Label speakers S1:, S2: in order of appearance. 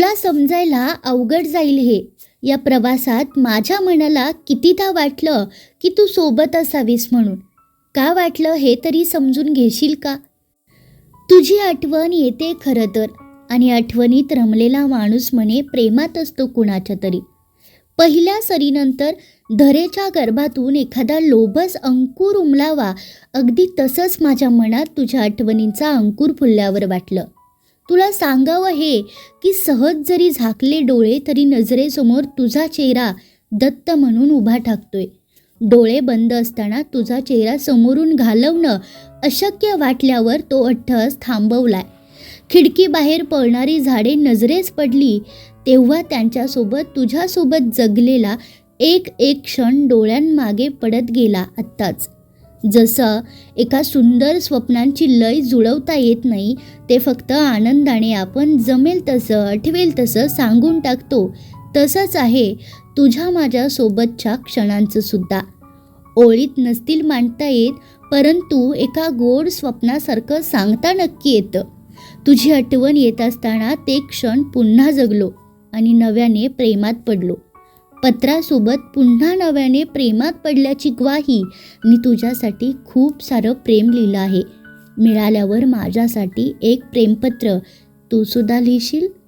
S1: तुला समजायला अवघड जाईल हे. या प्रवासात माझ्या मनाला कितीदा वाटलं की तू सोबत असावीस म्हणून. का वाटलं हे तरी समजून घेशील का? तुझी आठवण येते खरं तर आणि आठवणीत रमलेला माणूस म्हणे प्रेमात असतो कुणाच्या तरी. पहिल्या सरीनंतर धरेच्या गर्भातून एखादा लोभस अंकुर उमलावा अगदी तसंच माझ्या मनात तुझ्या आठवणींचा अंकुर फुलल्यावर वाटलं. तुला सांगावं हे की सहज जरी झाकले डोळे तरी नजरेसमोर तुझा चेहरा दत्त म्हणून उभा ठाकतोय. डोळे बंद असताना तुझा चेहरा समोरून घालवणं अशक्य वाटल्यावर तो अट्टहास थांबवलाय. खिडकीबाहेर पळणारी झाडे नजरेस पडली तेव्हा त्यांच्यासोबत तुझ्यासोबत जगलेला एक एक क्षण डोळ्यांमागे पडत गेला आत्ताच. जसं एका सुंदर स्वप्नांची लय जुळवता येत नाही ते फक्त आनंदाने आपण जमेल तसं आठवेल तसं सांगून टाकतो. तसंच आहे तुझ्या माझ्या सोबतच्या क्षणांचं सुद्धा. ओळीत नसतील मांडता येत परंतु एका गोड स्वप्नासारखं सांगता नक्की येतं. तुझी आठवण येत असताना ते क्षण पुन्हा जगलो आणि नव्याने प्रेमात पडलो. पत्रासोबत पुन्हा नव्याने प्रेमात पडल्याची ग्वाही मी तुझ्यासाठी खूप सारं प्रेम लिहिलं आहे. मिळाल्यावर माझ्यासाठी एक प्रेमपत्र. तू सुद्धा लिहिशील?